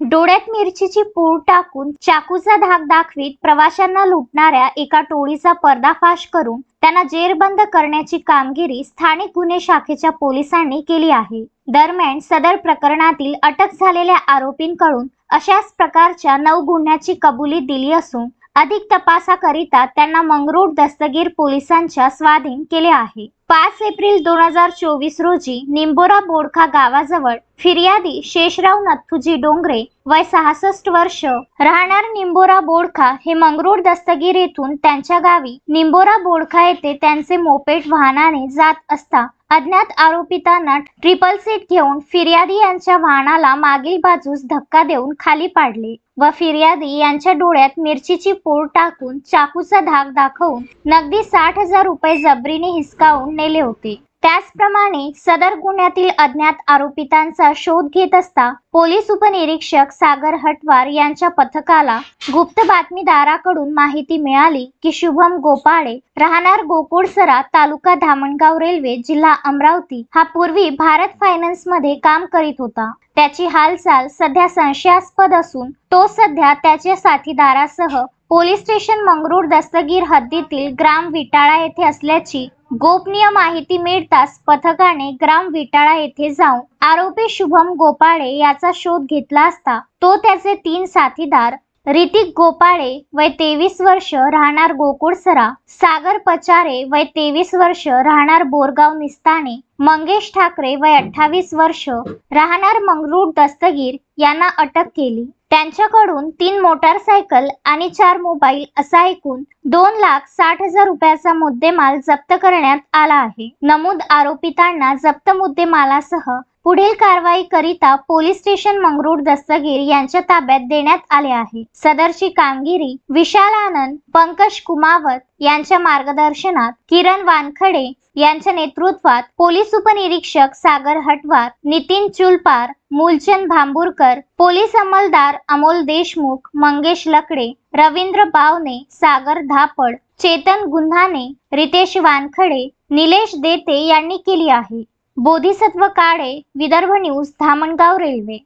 डोळ्यात मिरचीची पूड टाकून चाकूचा धाक दाखवीत प्रवाशांना लुटणाऱ्या एका टोळीचा पर्दाफाश करून त्यांना जेरबंद करण्याची कामगिरी स्थानिक गुन्हे शाखेच्या पोलिसांनी केली आहे. दरम्यान सदर प्रकरणातील अटक झालेल्या आरोपींकडून अशाच प्रकारच्या नऊ गुन्ह्याची कबुली दिली असून अधिक तपासाकरिता त्यांना मंगरूळ दस्तगीर पोलिसांच्या स्वाधीन केले आहे. पाच एप्रिल दोन हजार चोवीस रोजी निंबोरा बोडखा गावाजवळ फिर्यादी शेषराव नथुजी डोंगरे वय सहासष्ट वर्ष राहणार निंबोरा बोडखा हे मंगरूळ दस्तगीर येथून त्यांच्या गावी निंबोरा बोडखा येथे त्यांचे मोपेट वाहनाने जात असता अज्ञात आरोपितांना ट्रिपल सीट घेऊन फिर्यादी यांच्या वाहनाला मागील बाजूस धक्का देऊन खाली पाडले व फिर्यादी यांच्या डोळ्यात मिरचीची पूड टाकून चाकूचा धाक दाखवून नगदी साठ हजार रुपये जबरीने हिसकावून नेले होते. त्याचप्रमाणे सदर गुन्ह्यातील अज्ञात आरोपितांचा शोध घेत असता पोलीस उपनिरीक्षक सागर हटवार यांच्या पथकाला गुप्त बातमीदाराकडून माहिती मिळाली की शुभम गोपाळे राहणार गोकुळसरा तालुका धामणगाव रेल्वे जिल्हा अमरावती हा पूर्वी भारत फायनान्समध्ये काम करीत होता. त्याची हालचाल सध्या संशयास्पद असून तो सध्या त्याच्या साथीदारासह पोलीस स्टेशन मंगरूळ दस्तगीर हद्दीतील ग्राम विटाळा येथे असल्याची गोपनीय माहिती मिळताच पथकाने ग्राम विटाळा येथे जाऊन आरोपी शुभम गोपाळे याचा शोध घेतला असता तो त्याचे तीन साथीदार ऋतिक गोपाळे वय तेवीस वर्ष राहणार गोकुळसरा सागर पचारे वय तेवीस वर्ष राहणार बोरगाव निस्ताने मंगेश ठाकरे वय अठ्ठावीस वर्ष राहणार मंगरूळ दस्तगीर यांना अटक केली. त्यांच्याकडून तीन मोटारसायकल आणि चार मोबाईल असा एकूण दोन लाख साठ हजार रुपयाचा मुद्देमाल जप्त करण्यात आला आहे. नमूद आरोपितांना जप्त मुद्देमालासह पुढील कारवाई करिता पोलीस स्टेशन मंगरूळ दस्तगीर यांच्या ताब्यात देण्यात आले आहे. सदरची कामगिरी विशाल आनंद पंकज कुमावत यांच्या मार्गदर्शनात किरण वानखडे यांच्या नेतृत्वात पोलीस उपनिरीक्षक सागर हटवार नितीन चुलपार मूलचंद भांबूरकर पोलीस अंमलदार अमोल देशमुख मंगेश लकडे रवींद्र बावने सागर धापड चेतन गुन्हाने रितेश वानखडे निलेश देते यांनी केली आहे. Bodhisattva Kale Vidarbha news Dhamangaon railway.